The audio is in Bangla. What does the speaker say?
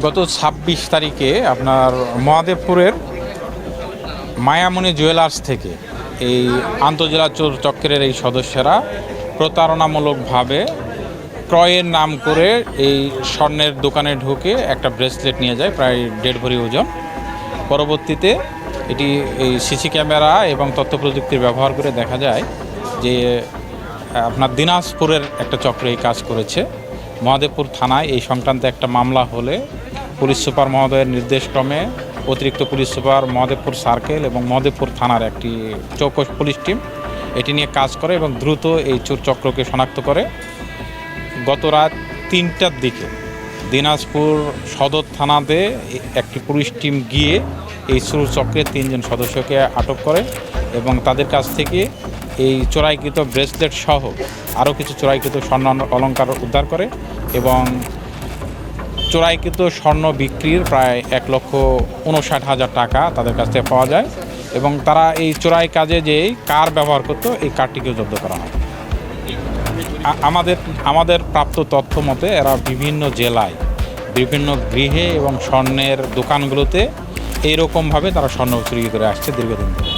গত ছাব্বিশ তারিখে আপনার মহাদেবপুরের মায়ামণি জুয়েলার্স থেকে এই আন্তজেলা চোর চক্রের এই সদস্যরা প্রতারণামূলকভাবে ক্রয়ের নাম করে এই স্বর্ণের দোকানে ঢুকে একটা ব্রেসলেট নিয়ে যায়, প্রায় দেড় ভরি ওজন। পরবর্তীতে এটি এই সিসি ক্যামেরা এবং তথ্য প্রযুক্তির ব্যবহার করে দেখা যায় যে, আপনার দিনাজপুরের একটা চক্র এই কাজ করেছে। মহাদেবপুর থানায় এই সংক্রান্ত একটা মামলা হলে পুলিশ সুপার মহোদয়ের নির্দেশক্রমে অতিরিক্ত পুলিশ সুপার মহাদেবপুর সার্কেল এবং মহাদেবপুর থানার একটি চৌকস পুলিশ টিম এটি নিয়ে কাজ করে এবং দ্রুত এই চোর চক্রকে শনাক্ত করে। গত রাত তিনটার দিকে দিনাজপুর সদর থানাতে একটি পুলিশ টিম গিয়ে এই চোর চক্রের তিনজন সদস্যকে আটক করে এবং তাদের কাছ থেকে এই চোরাইকৃত ব্রেসলেট সহ আরও কিছু চোরাইকৃত স্বর্ণ অলঙ্কার উদ্ধার করে এবং চোরাইকৃত স্বর্ণ বিক্রির প্রায় এক লক্ষ উনষাট হাজার টাকা তাদের কাছ থেকে পাওয়া যায় এবং তারা এই চোরাই কাজে যে কার ব্যবহার করতো, এই কারটিকেও জব্দ করা হয়। আমাদের আমাদের প্রাপ্ত তথ্য মতে এরা বিভিন্ন জেলায়, বিভিন্ন গৃহে এবং স্বর্ণের দোকানগুলোতে এইরকমভাবে তারা স্বর্ণ চুরি করে আসছে দীর্ঘদিন ধরে।